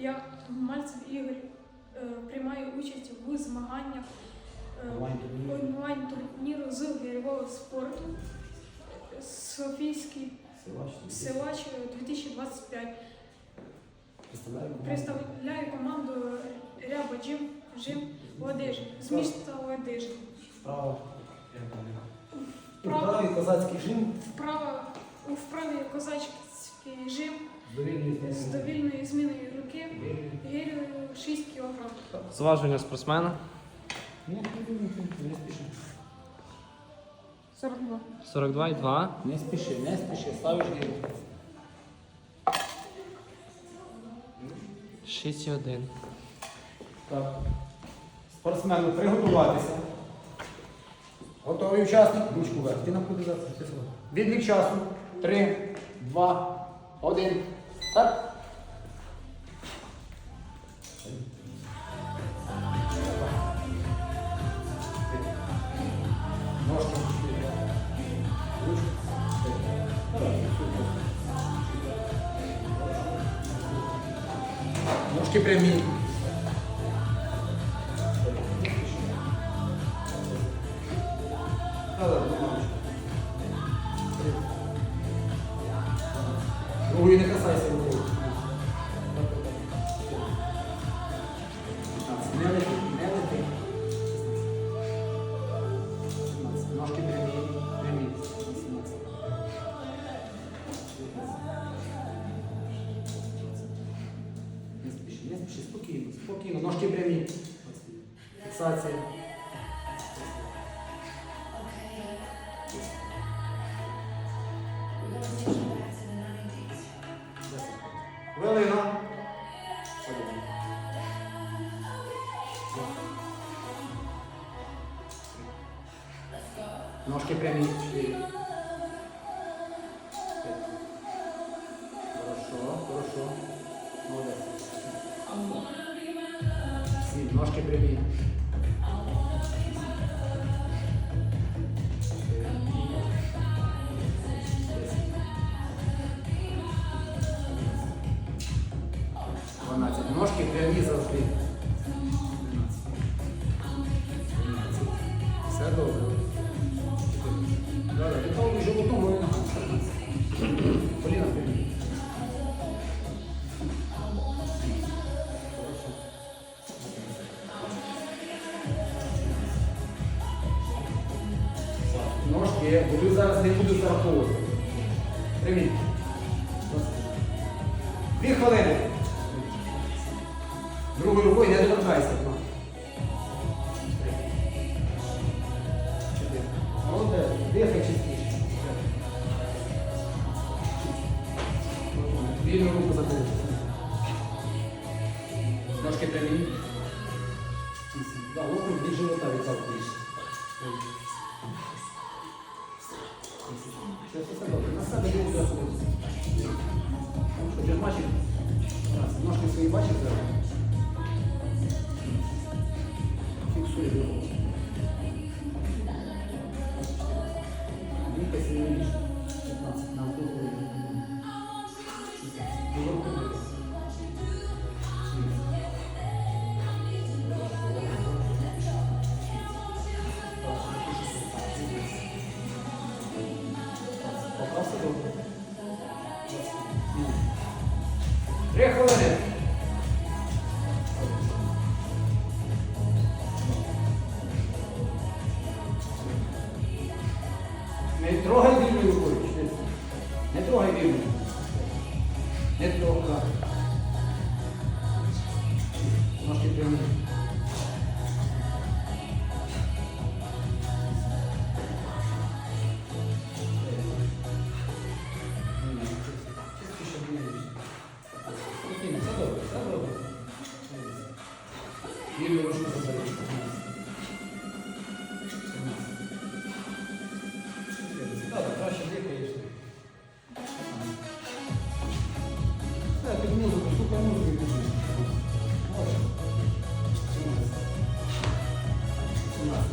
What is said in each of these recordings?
Я Мальцев Ігор е, приймаю участь у змаганнях е, Онлайн-турнір. онлайн-турніру з гірьового спорту Софійський Силач. силач 2025. Представляю команду. Ряба Джим, Джим Ладижин з міста Ладижин. Вправо. Вправо. Козацький жим. Вправа у вправі козацький жим З довільною зміною. руки гирю 6 кг. Зваження спортсмена Ні, не думаю, не спіши. 42. 42,2. Не спіши, не спіши. Ставиш гіру. 6,1. Так. Спортсмену приготуватися. Готовий учасник. Ручку вверх. Ти навкуди зараз. Відлік часу. Три, два, один. Так. Ножки. Прямі. Спіши, спокійно, спокійно, ножки прямі. Фіксація. Хвилина. Ножки прямі. Хорошо, хорошо. Ножки прямі. Дванадцять. Ножки прямі завжди. Ножки, ви зараз не буду зараховувати. Прямі. Трогай вільною рукою. Не трогай вільною. Не трогай. Ножки прямі. Все добре, все добре. Вільну ручку забери.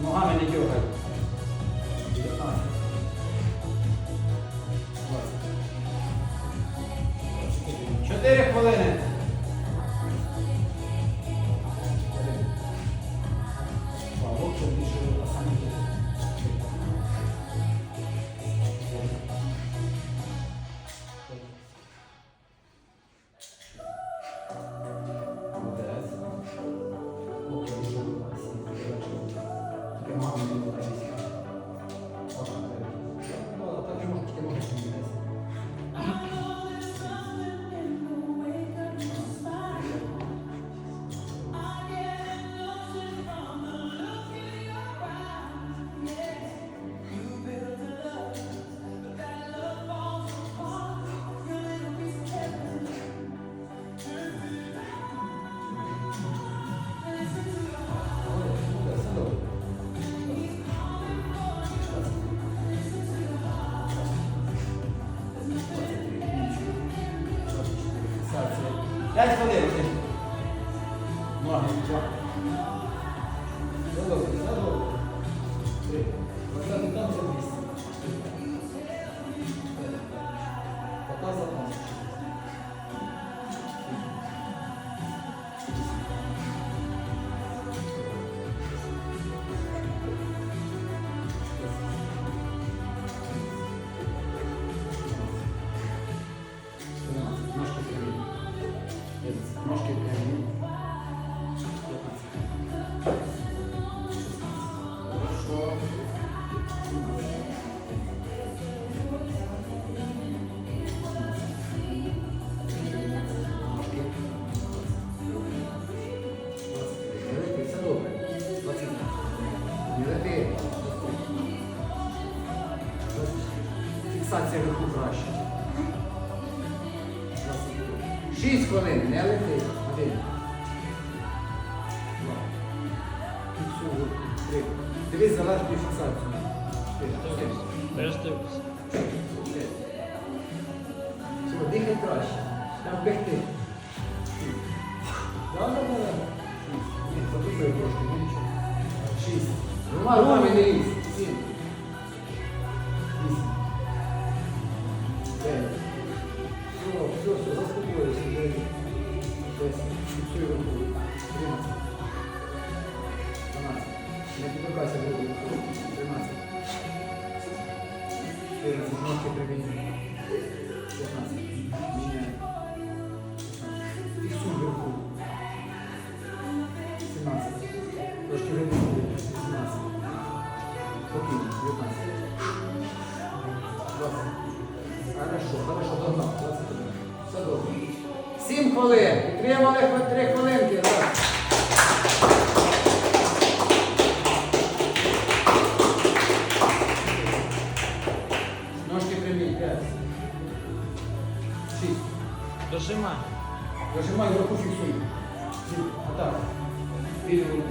17. Ногами не дергай. 19. 20. 5 хвилин. Ноги, Фіксація краще. 6 хвилин, не лети. Один. Два. Фіксуй. Три. Дивись залежну фіксацію. Чотири. Чотири. Все, дихай краще. Там пихти. Да, да, да. Шість. Ні, трошки, нічого. Шість. Руками не лізь. Сім. Чотирнадцять. Ножки прибігні. П'ятнадцять. Вверху. Сімнадцять. Трошки. Дев'ятнадцять. Двадцять. Хорошо, хорошо, догнав. 21. Все добре. Сім хвилин. Підтримали три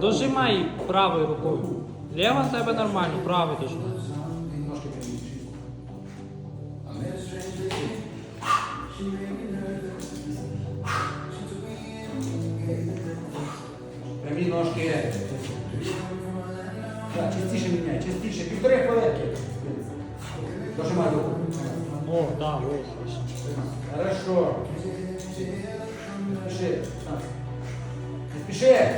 Дожимай правою рукою. Ліва в тебе нормально, правий дожимай. Прямі ножки. Дожимай руку. О, так, о, Хорошо. Не спіши.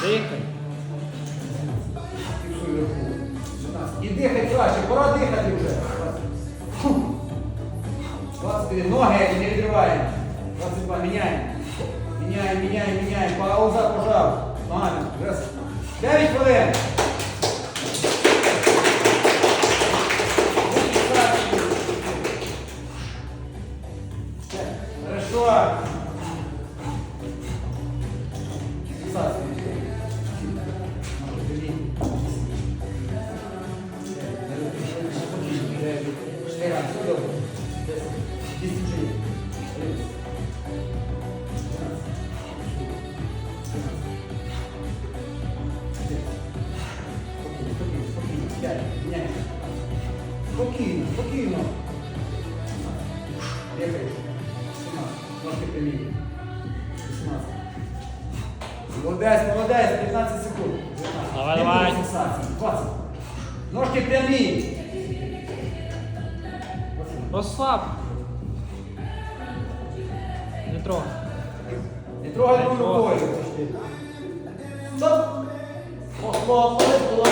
Дихай. І дихай краще, пора дихати вже. Фу. 21. Ноги не відриваємо. 9 хвилин. Ножки прямі. Розслаб. Не трогай. Не трогай Не другою трогай. рукою. Стоп. Похлопали, було